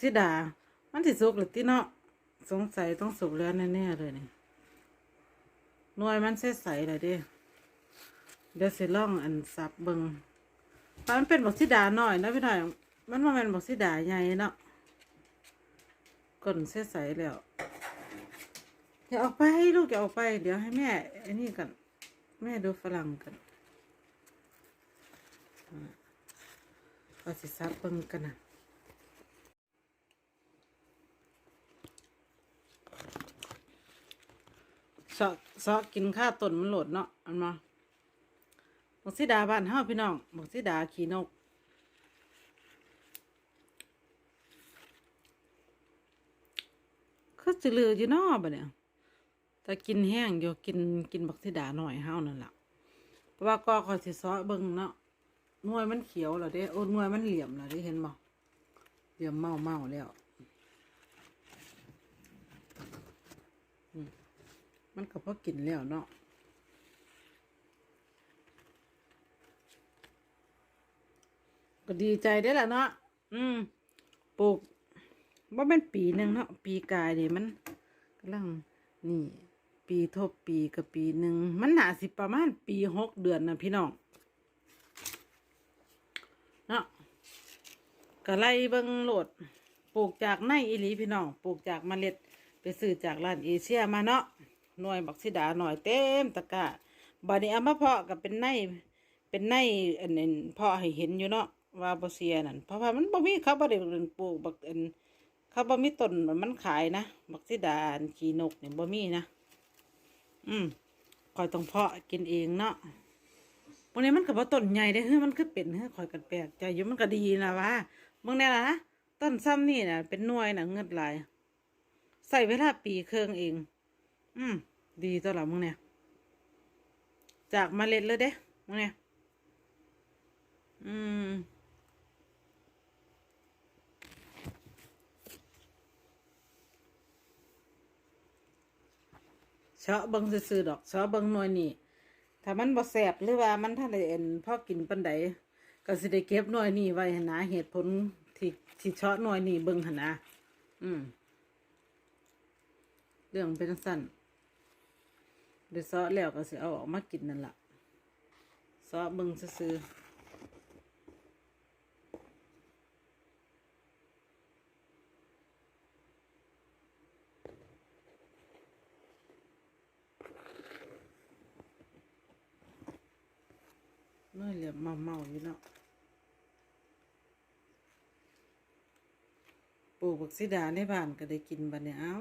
สีดา มันสิสุกหรือติเนาะสงสัยต้องสุกแล้วแน่ๆเลยนี่หน่วยมันใสๆเลยเด้เดี๋ยวสิลองอันสับเบิงปลามันเป็นบักสีดาหน่อยนะพี่หน่อย มันว่ามันบักสีดาใหญ่เนาะก้นใสๆแล้วอย่าออกไปลูกอย่าออกไป เดี๋ยวให้แม่ไอ้นี่กัน แม่ดูฝรั่งกันอ่าสิซับเบิงกันนะ ซอกซอกกินข้าวต้นมันโหลดเนาะอันมาบอกสิดาบ้านเฮาพี่น้องบอกสิดาขี่นกก็จะเลืออยู่เนอบ่เนี่ยแต่กินแห้งอยู่กินกินบักสิดาหน่อยเฮานั่นล่ะเพราะว่าก็คอยสิซ้อเบิ่งเนาะหน่วยมันเขียวแล้วเด้โอ้หน่วยมันเหลี่ยมแล้วเด้เห็นบ่เหลี่ยมเมาเมาแล้วอืม มันก็พอกินแล้วเนาะก็ดีใจได้อล่ะเนาะอืมปลูกว่าเป็นปีหนึ่งเนาะปีกายนี่มันกำลังนี่ ปีทบปีกับปีหนึ่งมันหนาสิประมาณปีหกเดือนนะพี่น้องเนาะก็ไล่เบิงโหลดปลูกจากในอีหลีพี่น้องปลูกจากเมล็ดไปซื้อจากร้านเอเชียมาเนาะ หน่วยบักซิดาหน่อยเต็มตะกร้าบัดนี้เอามาเพาะกับเป็นในเป็นในอันนั้เพาะให้เห็นอยู่เนาะว่าบเสียนั่นเพราะว่ามันบ่มีเขาบ่ได้ปลูกบักอันเขาบ่มีต้นมันขายนะบักซิดานขี้นกเนี่ยบ่มีนะอืมคอยต้องเพาะกินเองเนาะวันนี้มันกับว่าต้นใหญ่ได้เฮ้ยมันคือเป็นเฮ้ยคอยกันแปลกใจอยู่มันก็ดีนะวะมึงเนี่ยนะต้นซ้ำนี่นะเป็นหน่วยนะเงินลาย ใส่เวลาปีเครื่องเอง อืม ดีตัวละมึงเนี่ย จากเมล็ดเลยเด้มึงเนี่ย อืม เชาะเบิงซื่อๆดอก เชาะเบิงหน่วยนี่ ถ้ามันบ่แสบหรือว่ามันถ้าได้เอ็นพอกินปันใดก็สิได้เก็บหน่วยนี่ไว้หนนะเหตุผลที่ที่เชาะหน่วยนี่เบิงหนนะอืม เรื่องเป็นสั้น เดี๋ยวเซาะแล้วก็สิเอาออกมากินนั่นล่ะซาะเบิงซื่อๆน้อยเหลี่ยมเมาอยู่เนาะปลูกบักซิดาในบ้านก็ได้กินบัดเนี่ยเอา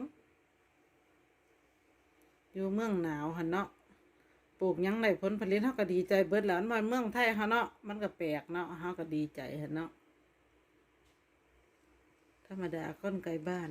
อยู่เมืองหนาวหันเนาะปลูกยังได้ผลผลิตเฮาก็ดีใจเบิดแล้วมันเมืองไทยเฮาเนาะมันก็แปลกเนาะเฮาก็ดีใจหันเนาะธรรมดาคนไกลบ้าน